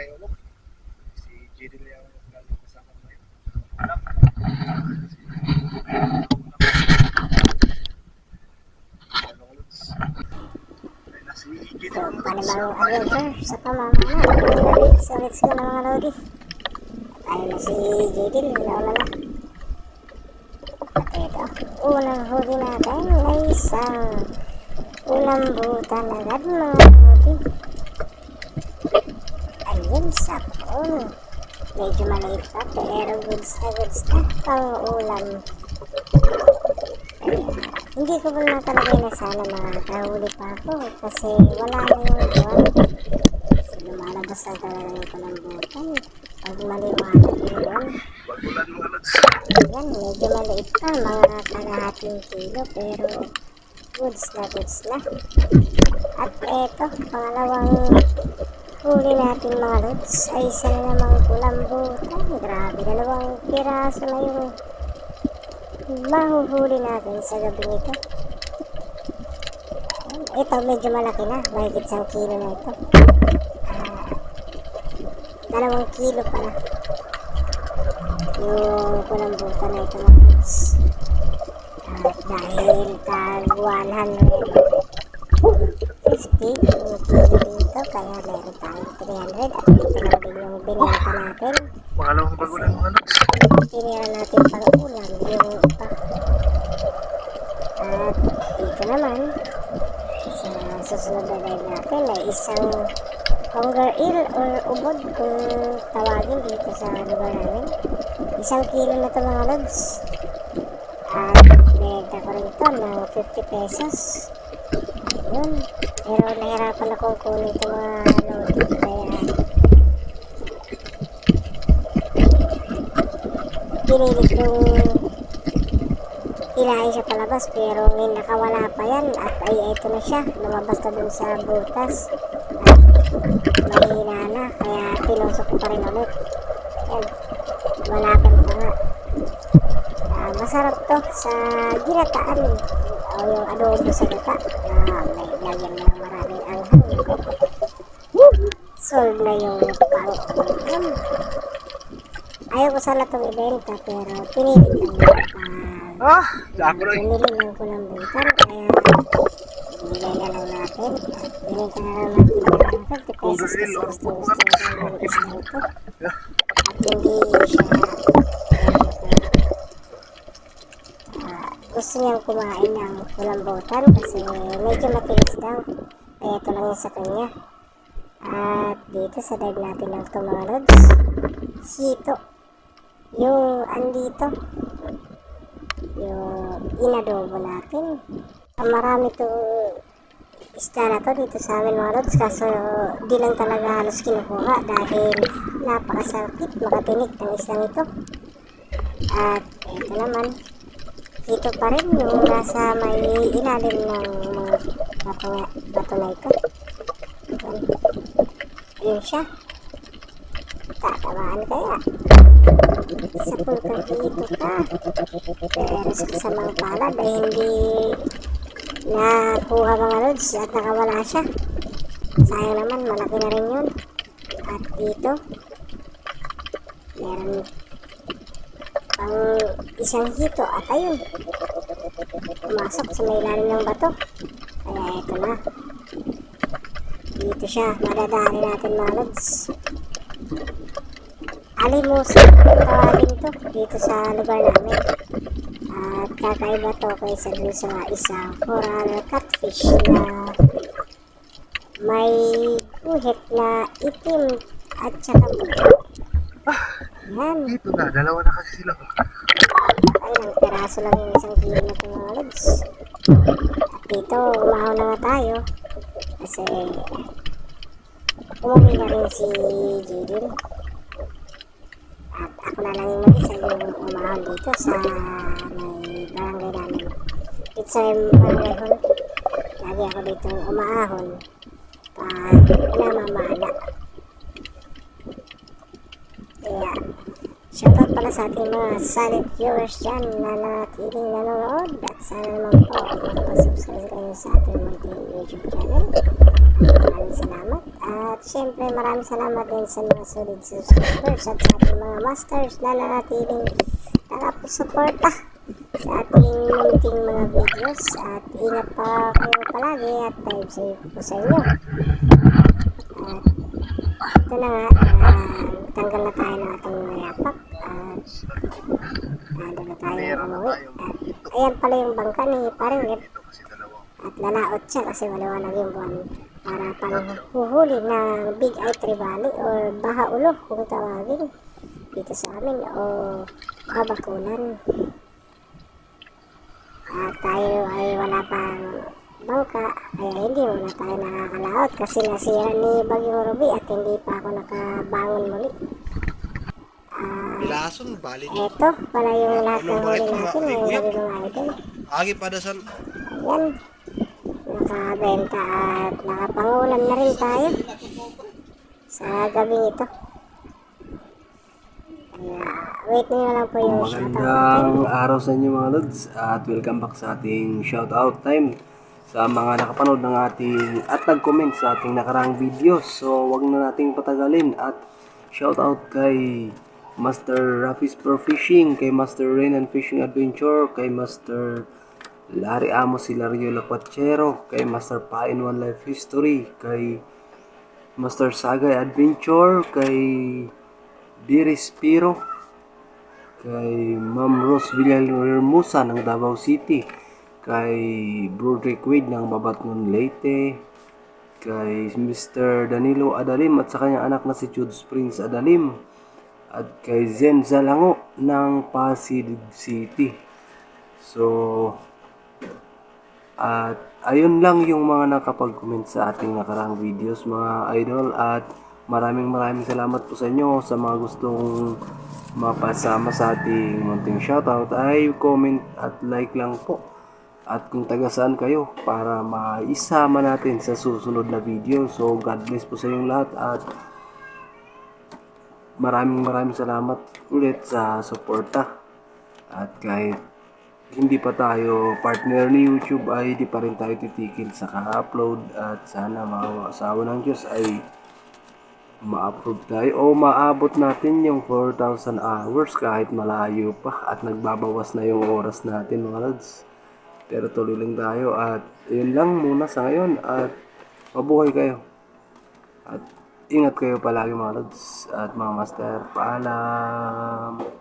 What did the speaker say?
Barangay Ulog. Si JD Leang lagi kasama ko ngayon. JD So, panibagong adventure sa gabi, so let's go na mga Lodi. At ayun na si Jadil, wala na. At ito, unang huli natin ay isang ulam butan agad mga Lodi. Ayun, sakon. Medyo maliit pa, pero goods na goods na pang ulam. Kaya, hindi ko nakalagay na sana makakahuli pa ako kasi wala na yung buwan. Kasi lumalabas lang talaga yung kalambutan. Pag maliwanag yung buwan, Bagulan mga Lods. yan, medyo maliit pa, mga kalahating kilo, pero goods na goods na. At eto, pangalawang huli natin mga lods ay isa na namang kulambutan. Grabe, dalawang piraso na yung mahuhuli natin sa gabi nito. Ito medyo malaki na, mahigit isang kilo na ito. Ah, dalawang kilo pala yung kulambutan na ito mga lods. At dahil tag 150 yung kilo dito, kaya meron tayong 300 at ito lang din yung binenta natin. Pangalawang bagulan mga Lods. Tinira natin pang ulam yung iba. At dito naman, sa susunod na dive natin ay isang hunger eel or ubod kung tawagin dito sa lugar namin. Isang kilo na ito mga lods. At binenta ko rin ito ng 50 pesos. Yun. Pero nahirapan akong kunin ito mga lodi. Kaya pinilit kong ilahin siya palabas pero may nakawala pa yan at ay ito na siya lumabas na dun sa butas. At mahina na kaya tinusok ko pa rin ulit. Yan walapan pa nga. Ah, masarap to sa ginataan o yung adobo sa gata na may lagyan ng maraming anghang solve na yung pang Ayaw ko sana itong ibenta pero pinilit lang yung pag Ah, bumili ng butan kaya binigay na lang natin. At binigay na lang natin ng 50 pesos kasi gusto gusto yung isda ito. At hindi siya ah, gusto niyang kumain ng kulambutan kasi medyo matigas daw. Kaya ito lang yung sa kanya. At dito sa dive natin ng ito mga lods. Hito. Yung andito. Yung inadobo natin. Marami to isda na to dito sa amin mga lods. Kaso di lang talaga halos kinukuha dahil napakasakit makatinik ng isdang ito at ito naman ito pa rin yung nasa may ilalim ng mga bato, bato na ito yun siya. Tatamaan kaya sa pulkan dito ka pero sa kasamang palad ay hindi nakuha mga lods at nakawala siya. Sayang naman malaki na rin yun. At dito meron pang isang hito at ayun. Pumasok sa may ilalim ng bato. Kaya eto na. Dito siya. Madadali natin mga lods. Alimusin tawagin to dito sa lugar namin. At kakaiba to kaysa dun sa isang coral catfish na may guhit na itim at saka puti yan Dito na, dalawa na kasi sila. ay ng peraso lang yung isang kilo na ito mga lods. At dito umahaw na nga tayo. Kasi umuwi na rin si Jadil at ako na lang yung mag-isa yung umahon dito sa may barangay namin. Sa may barangay hall. Lagi ako dito umaahon. Pag namamala kaya shoutout pala sa ating mga solid viewers dyan na natiling nanonood at sana naman po makapag-subscribe kayo sa ating munting YouTube channel. Maraming salamat. At syempre maraming salamat din sa mga solid subscribers at sa ating mga masters na nanatiling nakapasuporta sa ating munting mga videos. At ingat pa kayo palagi at time safe po sa inyo. At ito na nga, ah, tanggal na tayo ng ating mga. At ayan pala yung bangka ni parang Rip. At lalaot siya kasi maliwanag yung buwan para pang huhuli ng Big Eye Trevally or Baha Ulo kung tawagin dito sa amin o Babakulan. At tayo ay wala pang bangka kaya hindi muna tayo nakakalaot kasi nasira ni Bagyong Ruby at hindi pa ako nakabangon muli. Lason, bali. eto pala yung lahat ng huli natin ngayong gabi mga idol. Agi pa dasan. Ayan. Nakabenta at nakapangulam na rin tayo sa gabing ito. Kaya, wait nyo na lang po yung shoutout. Magandang araw sa inyo mga lods at welcome back sa ating shoutout time sa mga nakapanood ng ating at nag-comment sa ating nakarang videos. So wag na nating patagalin at shoutout kay Master Rafis Pro Fishing, kay Master Rain and Fishing Adventure, kay Master Larry Amos Hilario Lacuachero, kay Master Pain One Life History, kay Master Sagay Adventure, kay Diris Piro, kay Ma'am Rose Villahermosa ng Davao City, kay Broderick Wade ng Babatnon Leyte, kay Mr. Danilo Adalim at sa kanyang anak na si Jude Springs Adalim, at kay Zen Zalango ng Pasig City. So, at ayun lang yung mga nakapag-comment sa ating nakarang videos mga idol. At maraming maraming salamat po sa inyo sa mga gustong mapasama sa ating munting shoutout. Ay comment at like lang po. At kung taga saan kayo para maisama natin sa susunod na video. So God bless po sa inyong lahat at maraming maraming salamat ulit sa suporta. At kahit hindi pa tayo partner ni YouTube ay di pa rin tayo titikil sa ka-upload. At sana mga asawa ng Diyos ay ma-upload tayo o maabot natin yung 4,000 hours kahit malayo pa. At nagbabawas na yung oras natin mga lads. Pero tuloy lang tayo. At yun lang muna sa ngayon. At mabuhay kayo. At ingat kayo palagi mga lads at mga master. Paalam!